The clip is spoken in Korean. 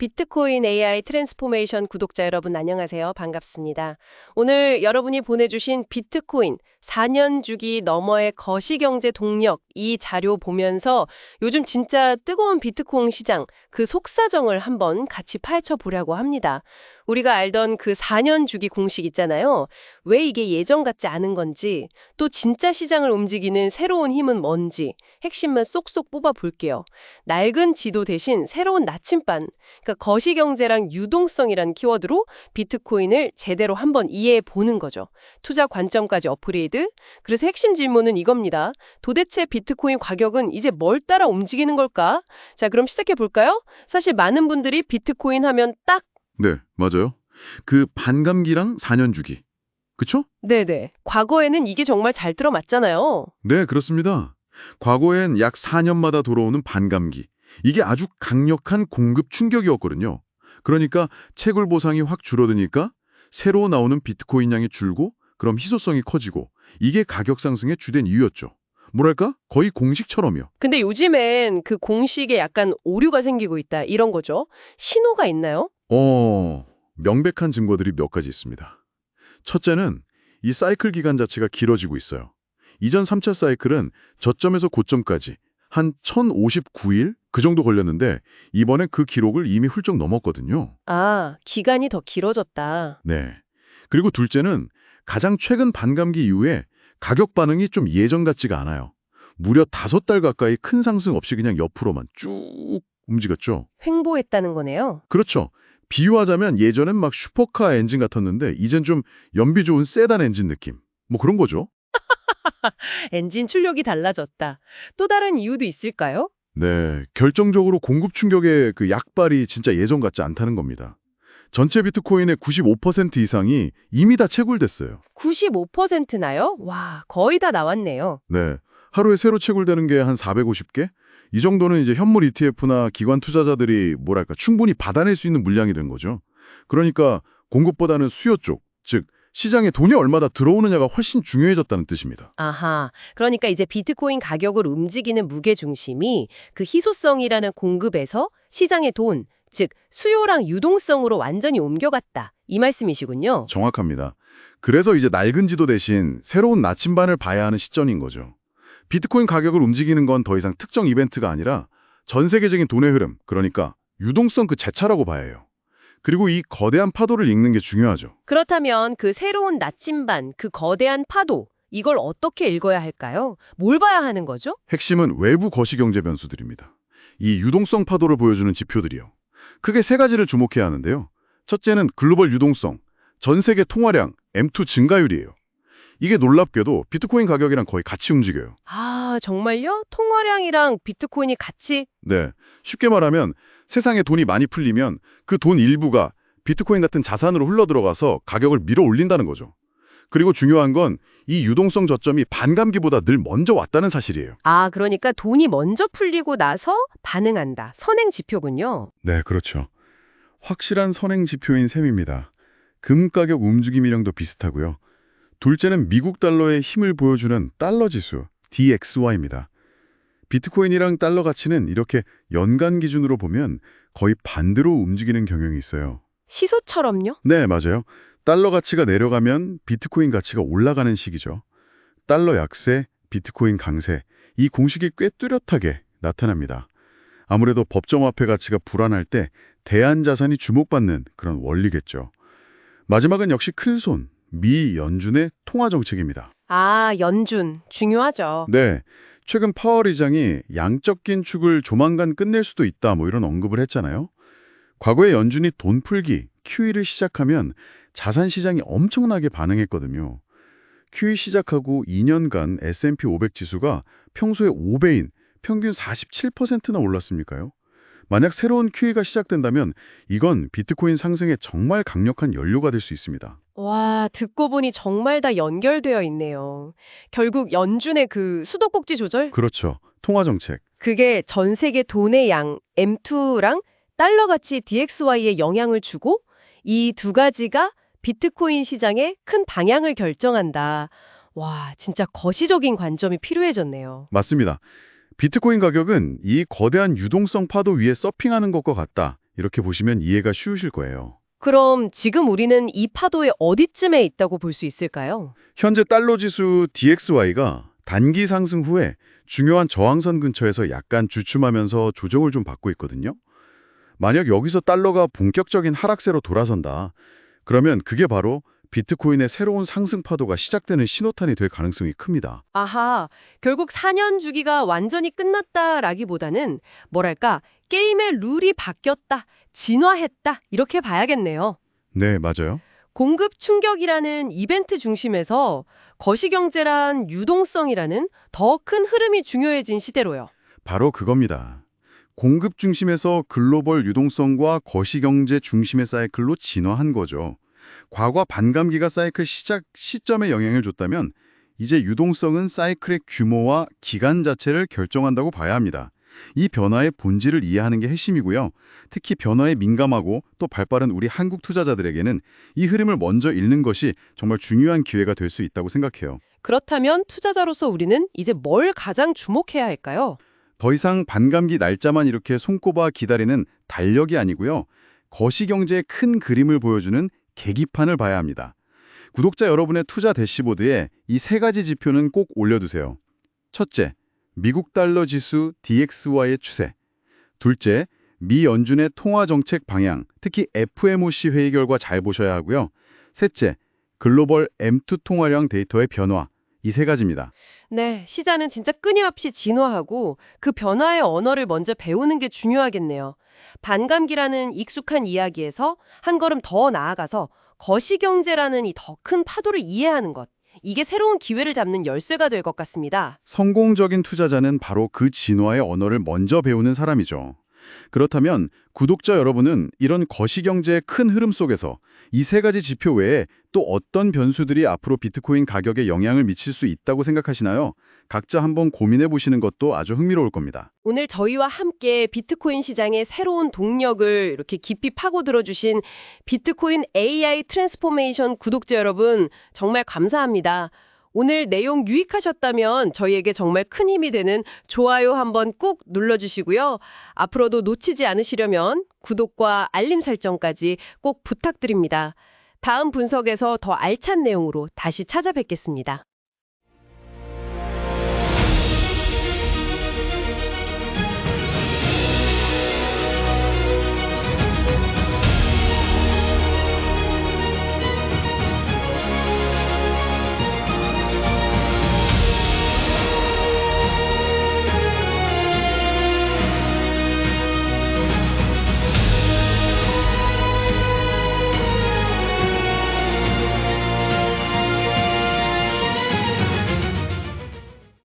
비트코인 AI 트랜스포메이션 구독자 여러분 안녕하세요. 반갑습니다. 오늘 여러분이 보내주신 비트코인 4년 주기 너머의 거시경제 동력 이 자료 보면서 요즘 진짜 뜨거운 비트코인 시장 그 속사정을 한번 같이 파헤쳐 보려고 합니다. 우리가 알던 그 4년 주기 공식 있잖아요. 왜 이게 예전 같지 않은 건지 또 진짜 시장을 움직이는 새로운 힘은 뭔지 핵심만 쏙쏙 뽑아 볼게요. 낡은 지도 대신 새로운 나침반 그러니까 거시경제랑 유동성이라는 키워드로 비트코인을 제대로 한번 이해해 보는 거죠. 투자 관점까지 업그레이드. 그래서 핵심 질문은 이겁니다. 도대체 비트코인 가격은 이제 뭘 따라 움직이는 걸까? 자, 그럼 시작해 볼까요? 사실 많은 분들이 비트코인 하면 딱 네, 맞아요. 그 반감기랑 4년 주기. 그쵸? 네네. 과거에는 이게 정말 잘 들어맞잖아요. 네, 그렇습니다. 과거엔 약 4년마다 돌아오는 반감기. 이게 아주 강력한 공급 충격이었거든요. 그러니까 채굴 보상이 확 줄어드니까 새로 나오는 비트코인 양이 줄고 그럼 희소성이 커지고 이게 가격 상승의 주된 이유였죠. 뭐랄까? 거의 공식처럼요. 근데 요즘엔 그 공식에 약간 오류가 생기고 있다 이런 거죠. 신호가 있나요? 어, 명백한 증거들이 몇 가지 있습니다. 첫째는 이 사이클 기간 자체가 길어지고 있어요. 이전 3차 사이클은 저점에서 고점까지 한 1059일 그 정도 걸렸는데 이번에 그 기록을 이미 훌쩍 넘었거든요. 아, 기간이 더 길어졌다. 네. 그리고 둘째는 가장 최근 반감기 이후에 가격 반응이 좀 예전 같지가 않아요. 무려 다섯 달 가까이 큰 상승 없이 그냥 옆으로만 쭉 움직였죠. 횡보했다는 거네요. 그렇죠. 비유하자면 예전엔 막 슈퍼카 엔진 같았는데 이젠 좀 연비 좋은 세단 엔진 느낌. 뭐 그런 거죠. 엔진 출력이 달라졌다. 또 다른 이유도 있을까요? 네, 결정적으로 공급 충격의 그 약발이 진짜 예전 같지 않다는 겁니다. 전체 비트코인의 95% 이상이 이미 다 채굴됐어요. 95%나요? 와, 거의 다 나왔네요. 네, 하루에 새로 채굴되는 게 한 450개? 이 정도는 이제 현물 ETF나 기관 투자자들이 뭐랄까 충분히 받아낼 수 있는 물량이 된 거죠. 그러니까 공급보다는 수요 쪽, 즉 시장에 돈이 얼마나 들어오느냐가 훨씬 중요해졌다는 뜻입니다. 아하, 그러니까 이제 비트코인 가격을 움직이는 무게 중심이 그 희소성이라는 공급에서 시장의 돈, 즉 수요랑 유동성으로 완전히 옮겨갔다. 이 말씀이시군요. 정확합니다. 그래서 이제 낡은 지도 대신 새로운 나침반을 봐야 하는 시점인 거죠. 비트코인 가격을 움직이는 건 더 이상 특정 이벤트가 아니라 전 세계적인 돈의 흐름, 그러니까 유동성 그 자체라고 봐야 해요. 그리고 이 거대한 파도를 읽는 게 중요하죠. 그렇다면 그 새로운 나침반, 그 거대한 파도, 이걸 어떻게 읽어야 할까요? 뭘 봐야 하는 거죠? 핵심은 외부 거시경제 변수들입니다. 이 유동성 파도를 보여주는 지표들이요. 크게 세 가지를 주목해야 하는데요. 첫째는 글로벌 유동성, 전 세계 통화량, M2 증가율이에요. 이게 놀랍게도 비트코인 가격이랑 거의 같이 움직여요. 아, 정말요? 통화량이랑 비트코인이 같이? 네. 쉽게 말하면 세상에 돈이 많이 풀리면 그 돈 일부가 비트코인 같은 자산으로 흘러들어가서 가격을 밀어 올린다는 거죠. 그리고 중요한 건 이 유동성 저점이 반감기보다 늘 먼저 왔다는 사실이에요. 아, 그러니까 돈이 먼저 풀리고 나서 반응한다. 선행 지표군요. 네, 그렇죠. 확실한 선행 지표인 셈입니다. 금 가격 움직임이랑도 비슷하고요. 둘째는 미국 달러의 힘을 보여주는 달러 지수, DXY입니다. 비트코인이랑 달러 가치는 이렇게 연간 기준으로 보면 거의 반대로 움직이는 경향이 있어요. 시소처럼요? 네, 맞아요. 달러 가치가 내려가면 비트코인 가치가 올라가는 시기죠. 달러 약세, 비트코인 강세, 이 공식이 꽤 뚜렷하게 나타납니다. 아무래도 법정화폐 가치가 불안할 때 대안자산이 주목받는 그런 원리겠죠. 마지막은 역시 클손, 미 연준의 통화 정책입니다. 아, 연준. 중요하죠. 네, 최근 파월 의장이 양적 긴축을 조만간 끝낼 수도 있다 뭐 이런 언급을 했잖아요. 과거에 연준이 돈 풀기, QE를 시작하면 자산 시장이 엄청나게 반응했거든요. QE 시작하고 2년간 S&P 500 지수가 평소의 5배인 평균 47%나 올랐습니까요? 만약 새로운 QE가 시작된다면 이건 비트코인 상승에 정말 강력한 연료가 될 수 있습니다. 와, 듣고 보니 정말 다 연결되어 있네요. 결국 연준의 그 수도꼭지 조절? 그렇죠. 통화 정책. 그게 전 세계 돈의 양 M2랑 달러 가치 DXY에 영향을 주고 이 두 가지가 비트코인 시장의 큰 방향을 결정한다. 와, 진짜 거시적인 관점이 필요해졌네요. 맞습니다. 비트코인 가격은 이 거대한 유동성 파도 위에 서핑하는 것과 같다. 이렇게 보시면 이해가 쉬우실 거예요. 그럼 지금 우리는 이 파도의 어디쯤에 있다고 볼 수 있을까요? 현재 달러 지수 DXY가 단기 상승 후에 중요한 저항선 근처에서 약간 주춤하면서 조정을 좀 받고 있거든요. 만약 여기서 달러가 본격적인 하락세로 돌아선다. 그러면 그게 바로 비트코인의 새로운 상승 파도가 시작되는 신호탄이 될 가능성이 큽니다. 아하, 결국 4년 주기가 완전히 끝났다라기보다는 뭐랄까 게임의 룰이 바뀌었다, 진화했다 이렇게 봐야겠네요. 네, 맞아요. 공급 충격이라는 이벤트 중심에서 거시경제란 유동성이라는 더 큰 흐름이 중요해진 시대로요. 바로 그겁니다. 공급 중심에서 글로벌 유동성과 거시경제 중심의 사이클로 진화한 거죠. 과거 반감기가 사이클 시작 시점에 영향을 줬다면 이제 유동성은 사이클의 규모와 기간 자체를 결정한다고 봐야 합니다. 이 변화의 본질을 이해하는 게 핵심이고요. 특히 변화에 민감하고 또 발빠른 우리 한국 투자자들에게는 이 흐름을 먼저 읽는 것이 정말 중요한 기회가 될 수 있다고 생각해요. 그렇다면 투자자로서 우리는 이제 뭘 가장 주목해야 할까요? 더 이상 반감기 날짜만 이렇게 손꼽아 기다리는 달력이 아니고요. 거시경제의 큰 그림을 보여주는 계기판을 봐야 합니다. 구독자 여러분의 투자 대시보드에 이 세 가지 지표는 꼭 올려두세요. 첫째, 미국 달러 지수 DXY의 추세. 둘째, 미 연준의 통화 정책 방향, 특히 FOMC 회의 결과 잘 보셔야 하고요. 셋째, 글로벌 M2 통화량 데이터의 변화. 이 세 가지입니다. 네, 시장은 진짜 끊임없이 진화하고 그 변화의 언어를 먼저 배우는 게 중요하겠네요. 반감기라는 익숙한 이야기에서 한 걸음 더 나아가서 거시경제라는 이 더 큰 파도를 이해하는 것. 이게 새로운 기회를 잡는 열쇠가 될 것 같습니다. 성공적인 투자자는 바로 그 진화의 언어를 먼저 배우는 사람이죠. 그렇다면 구독자 여러분은 이런 거시경제의 큰 흐름 속에서 이 세 가지 지표 외에 또 어떤 변수들이 앞으로 비트코인 가격에 영향을 미칠 수 있다고 생각하시나요? 각자 한번 고민해 보시는 것도 아주 흥미로울 겁니다. 오늘 저희와 함께 비트코인 시장의 새로운 동력을 이렇게 깊이 파고들어 주신 비트코인 AI 트랜스포메이션 구독자 여러분 정말 감사합니다. 오늘 내용 유익하셨다면 저희에게 정말 큰 힘이 되는 좋아요 한번 꾹 눌러주시고요. 앞으로도 놓치지 않으시려면 구독과 알림 설정까지 꼭 부탁드립니다. 다음 분석에서 더 알찬 내용으로 다시 찾아뵙겠습니다.